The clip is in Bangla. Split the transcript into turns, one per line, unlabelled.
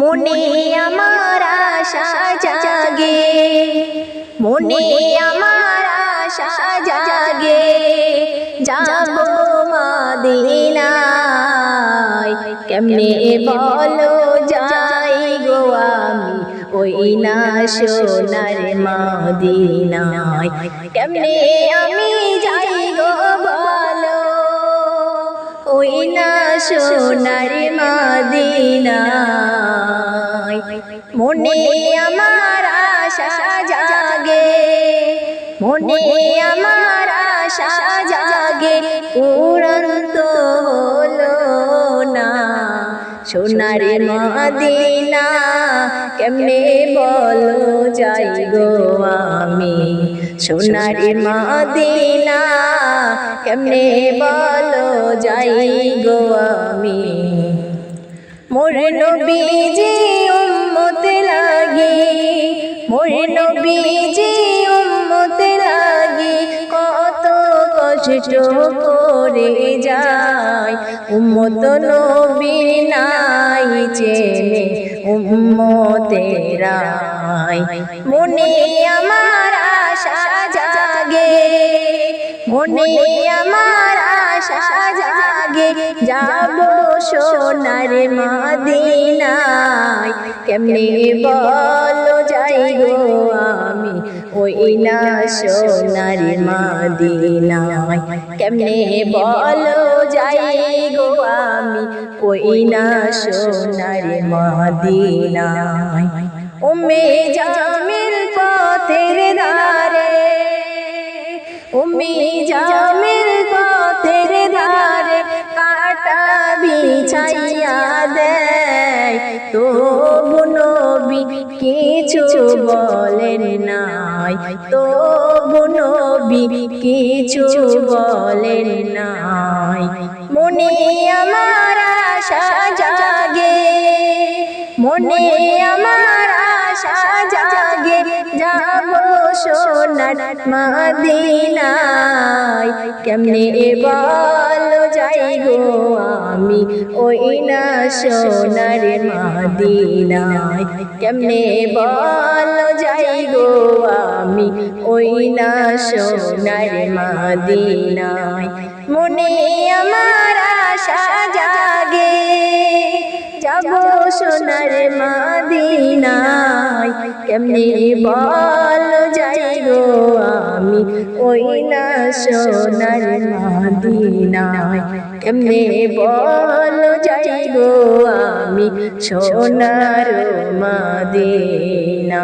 মনে আমার আশা জাগে। মনে আমার আশা জাগে। যাব মাদিনায়। কেমনে বলো যাই গো আমি ওই না সোনার মাদিনায়। কেমনে আমি যাই গো বলো, ওই না সোনার মনে আমার আশা জাগে। মনে আমার আশা জাগে। উড়ন্ত হলো না। সোনার মাদিনা, কেমনে বলো যাই গো আমি? সোনার মাদিনা, কেমনে বলো যাই গো আমি? মোর নবীজি লাগি। মোর নবীজি উম্মত লাগি কত কষ্ট করে যায়। উম্মত নবী নাই চেনে উম্মতেরাই মনে আমার আশা জাগে। মনে আমার আশা জাগে। যাব সোনার মাদিনায়, কেমনে বলো যাই গো আমি? ওই না সোনার মাদিনায়, কেমনে বলো যাই গো আমি? ওই না সোনার মাদিনায়, উম্মে জামিল তো নবী, কিছু বলেন নাই। তো নবী, কিছু বলেন নাই। মনে আমার আশা জাগে, মনে আমার আশা জাগে, যাব সোনার মাদিনায়। কেমনে বল যাই গো আমি ওই না সোনার মাদিনায়। কেমনে বল যাই গো আমি ওই না সোনার মাদিনায়। মনে আমার আশা জাগে, যাব সোনার মাদিনায়। কেমনে বল যাই গো আমি? ওই না সোনার মাদিনায়। কেমনে বল যাই গো আমি? সোনার মাদিনা